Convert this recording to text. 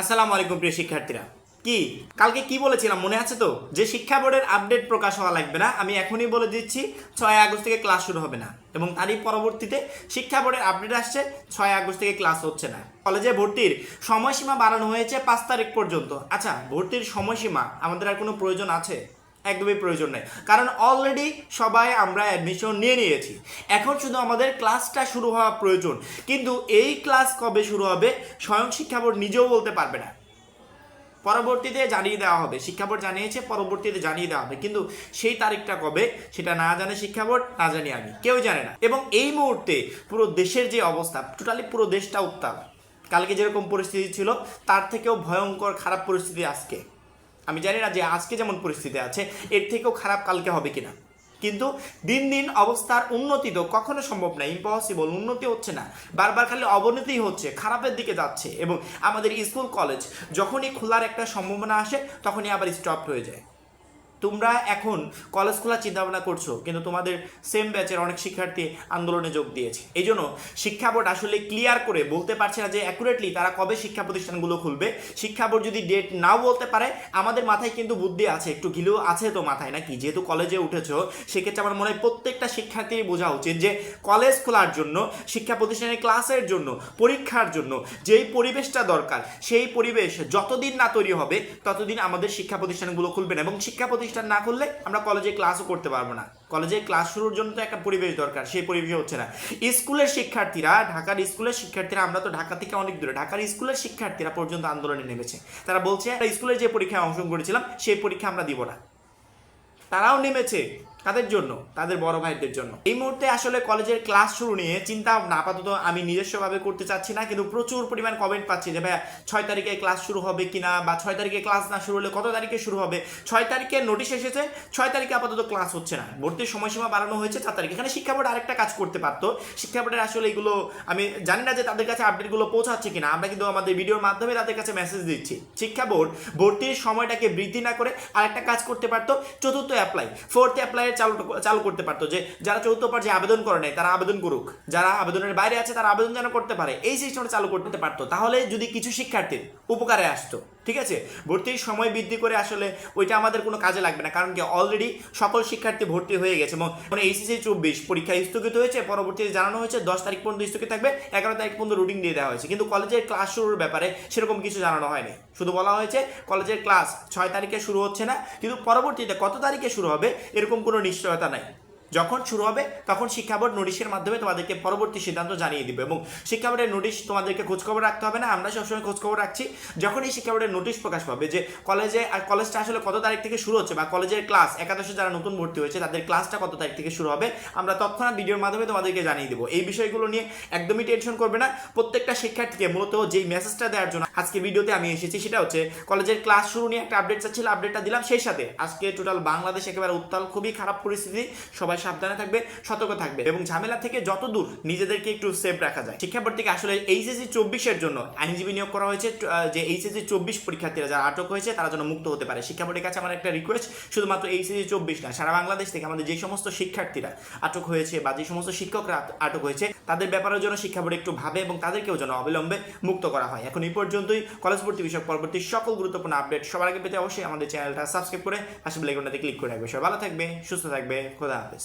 আসসালামু আলাইকুম প্রিয় শিক্ষার্থীরা। কি? কালকে কি বলেছিলাম মনে আছে তো? যে শিক্ষা বোর্ডের আপডেট প্রকাশ হওয়া লাগবে না, আমি এখনই বলে দিচ্ছি, ছয় আগস্ট থেকে ক্লাস শুরু হবে না। এবং তারই পরবর্তীতে শিক্ষা বোর্ডের আপডেট আসছে, ছয় আগস্ট থেকে ক্লাস হচ্ছে না। কলেজে ভর্তির সময়সীমা বাড়ানো হয়েছে পাঁচ তারিখ পর্যন্ত। আচ্ছা ভর্তির সময়সীমা আমাদের আর কোনো প্রয়োজন আছে? একদমই প্রয়োজন নেই। কারণ অলরেডি সবাই আমরা অ্যাডমিশন নিয়ে নিয়েছি। এখন শুধু আমাদের ক্লাসটা শুরু হওয়া প্রয়োজন। কিন্তু এই ক্লাস কবে শুরু হবে, স্বয়ং শিক্ষা বোর্ড নিজেও বলতে পারবে না। পরবর্তীতে জানিয়ে দেওয়া হবে। শিক্ষা বোর্ড জানিয়েছে, পরবর্তীতে জানিয়ে দেওয়া হবে। কিন্তু সেই তারিখটা কবে, সেটা না জানে শিক্ষা বোর্ড, না জানি আমি। কেউ জানে না। এবং এই মুহূর্তে পুরো দেশের যে অবস্থা টোটালি পুরো দেশটা উত্তাল। কালকে যেরকম পরিস্থিতি ছিল, তার থেকেও ভয়ঙ্কর খারাপ পরিস্থিতি আজকে। আমি জানি না যে আজকে যেমন পরিস্থিতি আছে, এর থেকেও খারাপ কালকে হবে কিনা। কিন্তু দিন দিন অবস্থার উন্নতি তো কখনো সম্ভব না ইম্পসিবল উন্নতি হচ্ছে না। বারবার খালি অবনতি হচ্ছে, খারাপের দিকে যাচ্ছে। এবং আমাদের স্কুল, কলেজ যখনই খোলার একটা সম্ভাবনা আসে, তখনই আবার স্টপ হয়ে যায়। তোমরা এখন কলেজ খোলার চিন্তা ভাবনা করছ, কিন্তু তোমাদের সেম ব্যাচের অনেক শিক্ষার্থী আন্দোলনে যোগ দিয়েছে। এই জন্য শিক্ষা বোর্ড আসলে ক্লিয়ার করে বলতে পারছে না যে অ্যাকুরেটলি তারা কবে শিক্ষা প্রতিষ্ঠানগুলো খুলবে। শিক্ষা বোর্ড যদি ডেট নাও বলতে পারে, আমাদের মাথায় কিন্তু বুদ্ধি আছে, একটু গিলেও আছে তো মাথায় নাকি? যেহেতু কলেজে উঠেছো, সেক্ষেত্রে আমার মনে হয় প্রত্যেকটা শিক্ষার্থীর বোঝা উচিত যে কলেজ খোলার জন্য, শিক্ষা প্রতিষ্ঠানের ক্লাসের জন্য, পরীক্ষার জন্য যেই পরিবেশটা দরকার, সেই পরিবেশ যতদিন না তৈরি হবে, ততদিন আমাদের শিক্ষা প্রতিষ্ঠানগুলো খুলবে না। এবং শিক্ষা প্রতিষ্ঠান না করলে আমরা কলেজে ক্লাসও করতে পারব না। কলেজে ক্লাস শুরুর জন্য তো একটা পরিবেশ দরকার, সেই পরিবেশ হচ্ছে না। স্কুলের শিক্ষার্থীরা, ঢাকার স্কুলের শিক্ষার্থীরা, আমরা তো ঢাকা থেকে অনেক দূরে, ঢাকার স্কুলের শিক্ষার্থীরা পর্যন্ত আন্দোলনে নেমেছে। তারা বলছে স্কুলে যে পরীক্ষায় অংশগ্রহণ করেছিলাম, সেই পরীক্ষা আমরা দিব না। তারাও নেমেছে। তাদের জন্য, তাদের বড় ভাইদের জন্য। এই মুহূর্তে আসলে কলেজের ক্লাস শুরু নিয়ে চিন্তা ভাবনা আপাতত আমি নিজস্বভাবে করতে চাচ্ছি না, কিন্তু প্রচুর পরিমাণ কমেন্ট পাচ্ছি যে, ভাইয়া, ছয় তারিখে ক্লাস শুরু হবে কিনা বা ছয় তারিখে ক্লাস না শুরু হলে কত তারিখে শুরু হবে? ছয় তারিখে নোটিশ এসেছে, ছয় তারিখে আপাতত ক্লাস হচ্ছে না। ভর্তির সময়সীমা বাড়ানো হয়েছে চার তারিখ। এখানে শিক্ষা বোর্ড আরেকটা কাজ করতে পারতো। শিক্ষা বোর্ডের আসলে এগুলো, আমি জানি না যে তাদের কাছে আপডেটগুলো পৌঁছাচ্ছে কিনা। আমরা কিন্তু আমাদের ভিডিওর মাধ্যমে তাদের কাছে মেসেজ দিচ্ছি। শিক্ষা বোর্ড ভর্তির সময়টাকে বৃদ্ধি না করে আরেকটা কাজ করতে পারতো। চতুর্থ অ্যাপ্লাই ফোর্থ অ্যাপ্লাইয়ের চালু চালু করতে পারতো যে যারা চৌদ্দ পর্যায়ে আবেদন করে নাই, তারা আবেদন করুক। যারা আবেদনের বাইরে আছে, তারা আবেদন যেন করতে পারে। এই সিস্টেমটা চালু করতে পারতো। তাহলে যদি কিছু শিক্ষার্থীর উপকারে আসতো। ঠিক আছে? ভর্তির সময় বৃদ্ধি করে আসলে ওইটা আমাদের কোনো কাজে লাগবে না। কারণ কি অলরেডি সকল শিক্ষার্থী ভর্তি হয়ে গেছে এবং মানে এইচএসসি চব্বিশ পরীক্ষা স্থগিত হয়েছে, পরবর্তীতে জানানো হয়েছে, দশ তারিখ পর্যন্ত স্থগিত থাকবে, এগারো তারিখ পর্যন্ত রুটিন দিয়ে দেওয়া হয়েছে। কিন্তু কলেজের ক্লাস শুরুর ব্যাপারে সেরকম কিছু জানানো হয়নি। শুধু বলা হয়েছে, কলেজের ক্লাস ছয় তারিখে শুরু হচ্ছে না, কিন্তু পরবর্তীতে কত তারিখে শুরু হবে, এরকম কোনো নিশ্চয়তা নাই। যখন শুরু হবে, তখন শিক্ষা বোর্ড নোটিশের মাধ্যমে তোমাদেরকে পরবর্তী সিদ্ধান্ত জানিয়ে দিবে এবং শিক্ষা বোর্ডের নোটিশ তোমাদেরকে খোঁজখবর রাখতে হবে না। আমরা সবসময় খোঁজখবর রাখছি। যখনই শিক্ষা বোর্ডের নোটিশ প্রকাশ পাবে যে কলেজে আর কলেজটা আসলে কত তারিখ থেকে শুরু হচ্ছে বা কলেজের ক্লাস একাদশে যারা নতুন ভর্তি হয়েছে, তাদের ক্লাসটা কত তারিখ থেকে শুরু হবে, আমরা তৎক্ষণাৎ ভিডিওর মাধ্যমে তোমাদেরকে জানিয়ে দেবো। এই বিষয়গুলো নিয়ে একদমই টেনশন করবে না। প্রত্যেকটা শিক্ষার্থীকে মূলত যেই মেসেজটা দেওয়ার জন্য আজকে ভিডিওতে আমি এসেছি, সেটা হচ্ছে কলেজের ক্লাস শুরু নিয়ে একটা আপডেট চাচ্ছিল আপডেটটা দিলাম, সেই সাথে আজকে টোটাল বাংলাদেশ একেবারে উত্তাল, খুবই খারাপ পরিস্থিতি। সবাই সাবধানে থাকবে, সতর্ক থাকবে এবং ঝামেলা থেকে যত দূর নিজেদেরকে একটু সেফ রাখা যায়। শিক্ষা বোর্ড থেকে আসলে এইচএসসি চব্বিশের জন্য আইনজীবী নিয়োগ করা হয়েছে যে এইচএসসি চব্বিশ পরীক্ষার্থীরা যারা আটক হয়েছে, তারা যেন মুক্ত হতে পারে। শিক্ষা কাছে আমার একটা রিকোয়েস্ট শুধুমাত্র এইচএসসি চব্বিশ না, সারা বাংলাদেশ থেকে আমাদের যে সমস্ত শিক্ষার্থীরা আটক হয়েছে বা যে সমস্ত শিক্ষকরা আটক হয়েছে, তাদের ব্যাপারের জন্য শিক্ষা একটু ভাবে এবং তাদেরকেও যেন অবিলম্বে মুক্ত করা হয়। এখন এই পর্যন্তই। কলেজ ভর্তি বিষয়ক পরবর্তী সকল গুরুত্বপূর্ণ আপডেট সবার আগে পেতে অবশ্যই আমাদের চ্যানেলটা সাবস্ক্রাইব করে পাশে বেলাইকনটাতে ক্লিক করে রাখবে। সবাই ভালো থাকবে, সুস্থ থাকবে, খোদা হাফেজ।